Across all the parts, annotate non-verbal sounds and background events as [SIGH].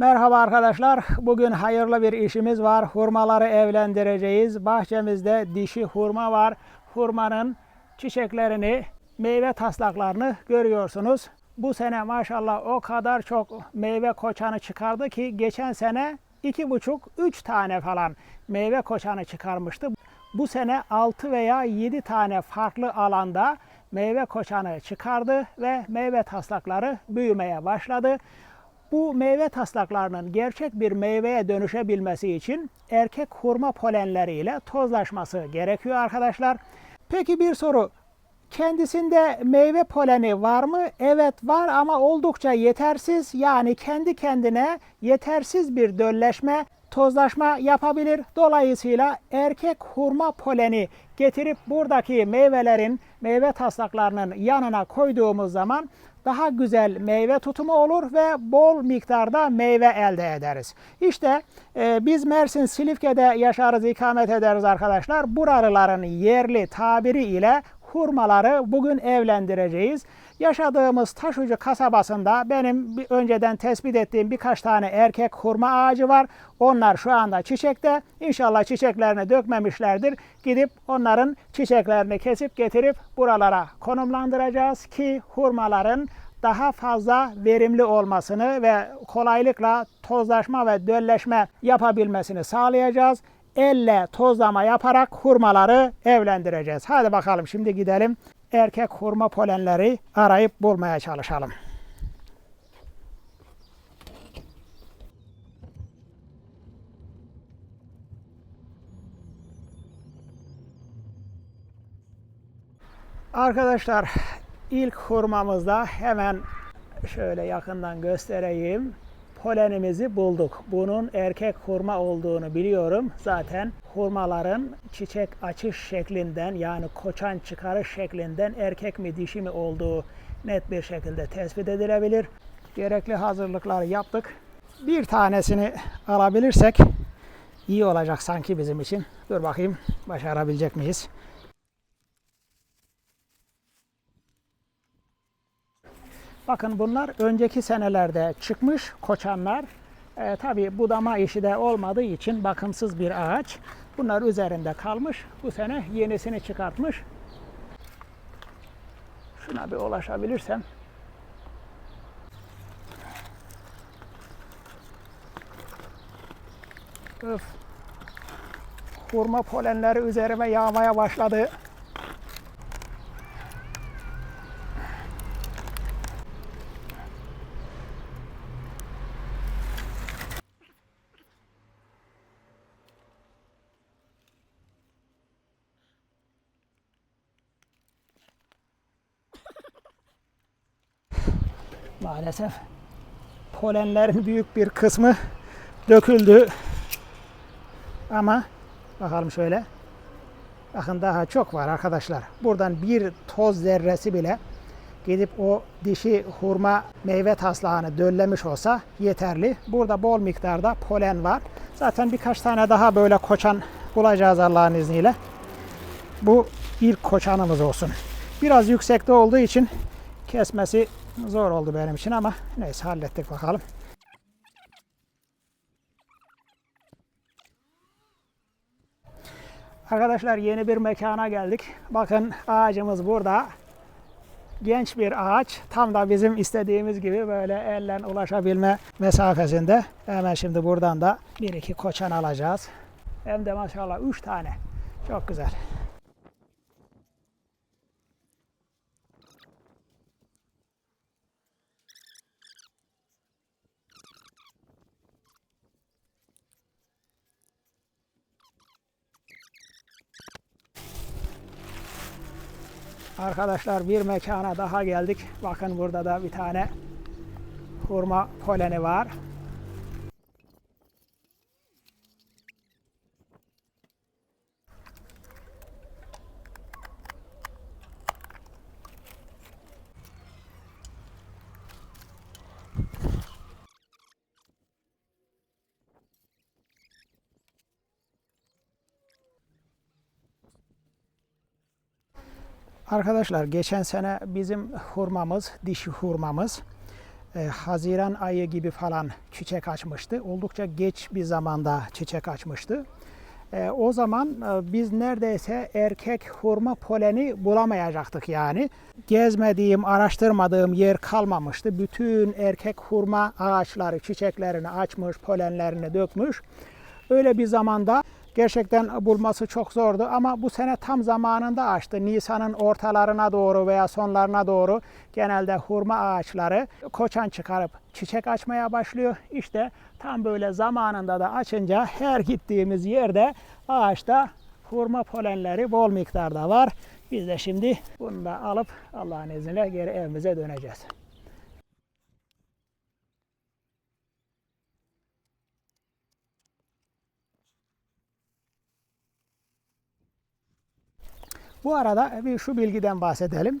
Merhaba arkadaşlar. Bugün hayırlı bir işimiz var. Hurmaları evlendireceğiz. Bahçemizde dişi hurma var. Hurmanın çiçeklerini, meyve taslaklarını görüyorsunuz. Bu sene maşallah o kadar çok meyve koçanı çıkardı ki geçen sene iki buçuk, üç tane falan meyve koçanı çıkarmıştı. Bu sene 6 veya 7 tane farklı alanda meyve koçanı çıkardı ve meyve taslakları büyümeye başladı. Bu meyve taslaklarının gerçek bir meyveye dönüşebilmesi için erkek hurma polenleriyle tozlaşması gerekiyor arkadaşlar. Peki bir soru. Kendisinde meyve poleni var mı? Evet var ama oldukça yetersiz. Yani kendi kendine yetersiz bir dölleşme, tozlaşma yapabilir. Dolayısıyla erkek hurma poleni getirip buradaki meyvelerin, meyve taslaklarının yanına koyduğumuz zaman daha güzel meyve tutumu olur ve bol miktarda meyve elde ederiz. İşte e, biz Mersin Silifke'de yaşarız, ikamet ederiz arkadaşlar. Buralıların yerli tabiri ile hurmaları bugün evlendireceğiz. Yaşadığımız Taşucu kasabasında benim önceden tespit ettiğim birkaç tane erkek hurma ağacı var. Onlar şu anda çiçekte. İnşallah çiçeklerini dökmemişlerdir. Gidip onların çiçeklerini kesip getirip buralara konumlandıracağız ki hurmaların daha fazla verimli olmasını ve kolaylıkla tozlaşma ve dölleşme yapabilmesini sağlayacağız. Elle tozlama yaparak hurmaları evlendireceğiz. Hadi bakalım şimdi gidelim erkek hurma polenleri arayıp bulmaya çalışalım. Arkadaşlar ilk hurmamızda hemen şöyle yakından göstereyim. Polenimizi bulduk. Bunun erkek hurma olduğunu biliyorum. Zaten hurmaların çiçek açış şeklinden yani koçan çıkarış şeklinden erkek mi dişi mi olduğu net bir şekilde tespit edilebilir. Gerekli hazırlıkları yaptık. Bir tanesini alabilirsek iyi olacak sanki bizim için. Dur bakayım başarabilecek miyiz? Bakın bunlar önceki senelerde çıkmış koçanlar. E, Tabi budama işi de olmadığı için bakımsız bir ağaç. Bunlar üzerinde kalmış. Bu sene yenisini çıkartmış. Şuna bir ulaşabilirsem. Öf. Hurma polenleri üzerime yağmaya başladı. Maalesef polenlerin büyük bir kısmı döküldü. Ama bakalım şöyle. Bakın daha çok var arkadaşlar. Buradan bir toz zerresi bile gidip o dişi hurma meyve taslağını döllemiş olsa yeterli. Burada bol miktarda polen var. Zaten birkaç tane daha böyle koçan bulacağız Allah'ın izniyle. Bu ilk koçanımız olsun. Biraz yüksekte olduğu için kesmesi zor oldu benim için ama neyse hallettik bakalım. Arkadaşlar yeni bir mekana geldik. Bakın ağacımız burada. Genç bir ağaç. Tam da bizim istediğimiz gibi böyle elle ulaşabilme mesafesinde. Hemen şimdi buradan da bir iki koçan alacağız. Hem de maşallah üç tane. Çok güzel. Arkadaşlar bir mekana daha geldik. Bakın burada da bir tane hurma poleni var. Arkadaşlar geçen sene bizim hurmamız, dişi hurmamız e, Haziran ayı gibi falan çiçek açmıştı. Oldukça geç bir zamanda çiçek açmıştı. E, o zaman e, biz neredeyse erkek hurma poleni bulamayacaktık yani. Gezmediğim, araştırmadığım yer kalmamıştı. Bütün erkek hurma ağaçları çiçeklerini açmış, polenlerini dökmüş. Öyle bir zamanda gerçekten bulması çok zordu ama bu sene tam zamanında açtı. Nisan'ın ortalarına doğru veya sonlarına doğru genelde hurma ağaçları koçan çıkarıp çiçek açmaya başlıyor. İşte tam böyle zamanında da açınca her gittiğimiz yerde ağaçta hurma polenleri bol miktarda var. Biz de şimdi bunu da alıp Allah'ın izniyle geri evimize döneceğiz. Bu arada bir şu bilgiden bahsedelim.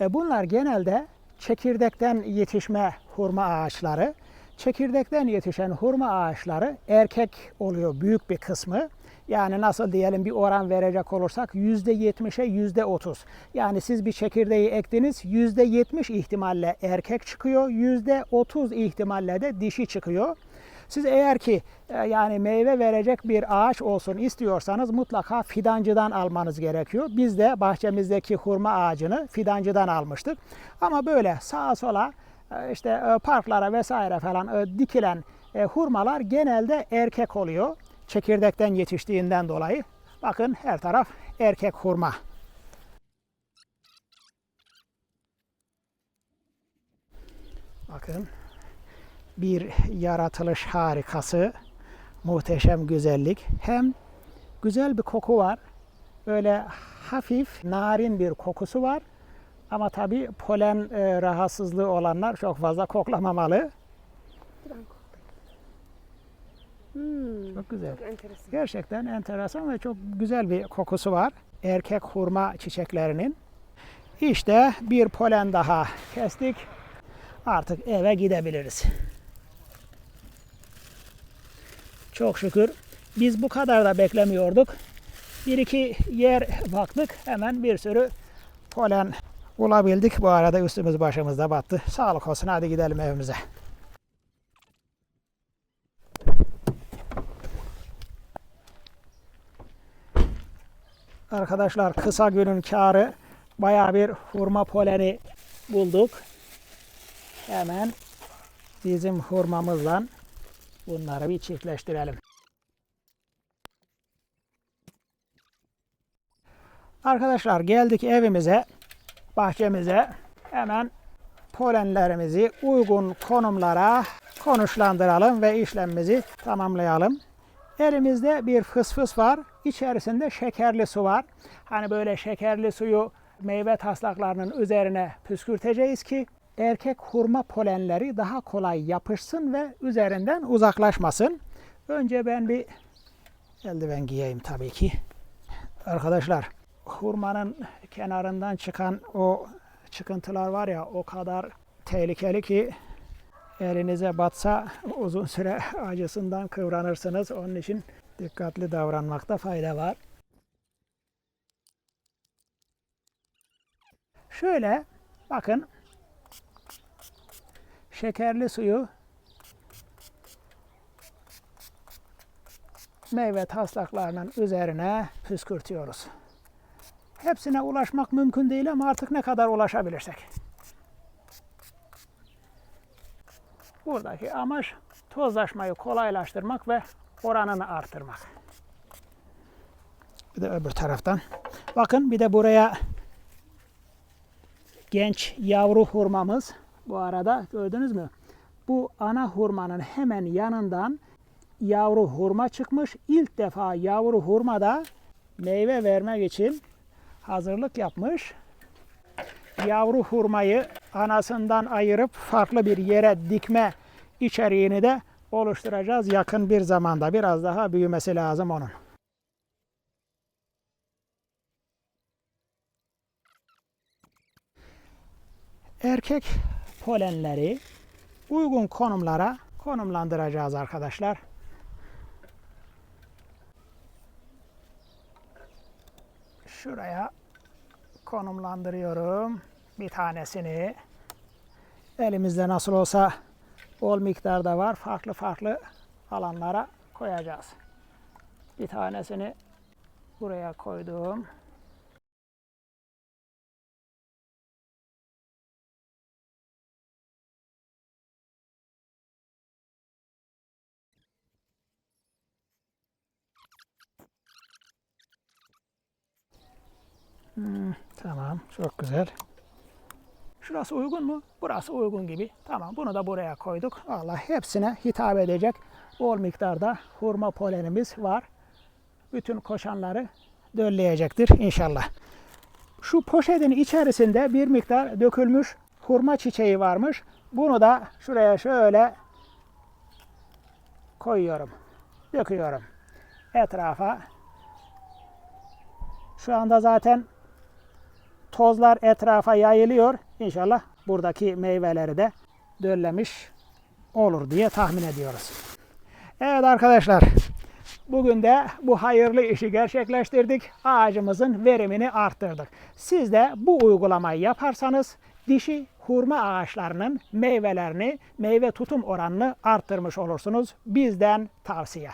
E, Bunlar genelde çekirdekten yetişme hurma ağaçları. Çekirdekten yetişen hurma ağaçları erkek oluyor büyük bir kısmı. Yani nasıl diyelim bir oran verecek olursak %70'e %30. Yani siz bir çekirdeği ektiniz %70 ihtimalle erkek çıkıyor, %30 ihtimalle de dişi çıkıyor. Siz eğer ki e, yani meyve verecek bir ağaç olsun istiyorsanız mutlaka fidancıdan almanız gerekiyor. Biz de bahçemizdeki hurma ağacını fidancıdan almıştık. Ama böyle sağa sola e, işte e, parklara vesaire falan dikilen hurmalar genelde erkek oluyor. Çekirdekten yetiştiğinden dolayı. Bakın her taraf erkek hurma. Bakın bir yaratılış harikası, muhteşem güzellik. Hem güzel bir koku var. Böyle hafif narin bir kokusu var. Ama tabii polen e, rahatsızlığı olanlar çok fazla koklamamalı. Hmm, Çok güzel. çok enteresan. Gerçekten enteresan ve çok güzel bir kokusu var. Erkek hurma çiçeklerinin. İşte bir polen daha kestik. Artık eve gidebiliriz. Çok şükür biz bu kadar da beklemiyorduk. Bir iki yer baktık hemen bir sürü polen bulabildik. Bu arada üstümüz başımızda battı. Sağlık olsun hadi gidelim evimize. Arkadaşlar kısa günün karı bayağı bir hurma poleni bulduk. Hemen bizim hurmamızla bunları bir çiftleştirelim. Arkadaşlar geldik evimize, bahçemize. Hemen polenlerimizi uygun konumlara konuşlandıralım ve işlemimizi tamamlayalım. Elimizde bir fısfıs var. İçerisinde şekerli su var. Hani böyle şekerli suyu meyve taslaklarının üzerine püskürteceğiz ki erkek hurma polenleri daha kolay yapışsın ve üzerinden uzaklaşmasın. Önce ben bir eldiven giyeyim tabii ki. Arkadaşlar hurmanın kenarından çıkan o çıkıntılar var ya o kadar tehlikeli ki elinize batsa uzun süre [LAUGHS] acısından kıvranırsınız. Onun için dikkatli davranmakta fayda var. Şöyle bakın şekerli suyu meyve taslaklarının üzerine püskürtüyoruz. Hepsine ulaşmak mümkün değil ama artık ne kadar ulaşabilirsek. Buradaki amaç tozlaşmayı kolaylaştırmak ve oranını artırmak. Bir de öbür taraftan. Bakın bir de buraya genç yavru hurmamız. Bu arada gördünüz mü? Bu ana hurmanın hemen yanından yavru hurma çıkmış. İlk defa yavru hurmada meyve vermek için hazırlık yapmış. Yavru hurmayı anasından ayırıp farklı bir yere dikme içeriğini de oluşturacağız yakın bir zamanda. Biraz daha büyümesi lazım onun. Erkek polenleri uygun konumlara konumlandıracağız arkadaşlar. Şuraya konumlandırıyorum bir tanesini. Elimizde nasıl olsa bol miktarda var. Farklı farklı alanlara koyacağız. Bir tanesini buraya koydum. Hmm, tamam, çok güzel. Şurası uygun mu? Burası uygun gibi. Tamam, bunu da buraya koyduk. Allah hepsine hitap edecek bol miktarda hurma polenimiz var. Bütün koşanları dölleyecektir inşallah. Şu poşetin içerisinde bir miktar dökülmüş hurma çiçeği varmış. Bunu da şuraya şöyle koyuyorum. Döküyorum. Etrafa. Şu anda zaten tozlar etrafa yayılıyor. İnşallah buradaki meyveleri de döllemiş olur diye tahmin ediyoruz. Evet arkadaşlar. Bugün de bu hayırlı işi gerçekleştirdik. Ağacımızın verimini arttırdık. Siz de bu uygulamayı yaparsanız dişi hurma ağaçlarının meyvelerini, meyve tutum oranını arttırmış olursunuz. Bizden tavsiye.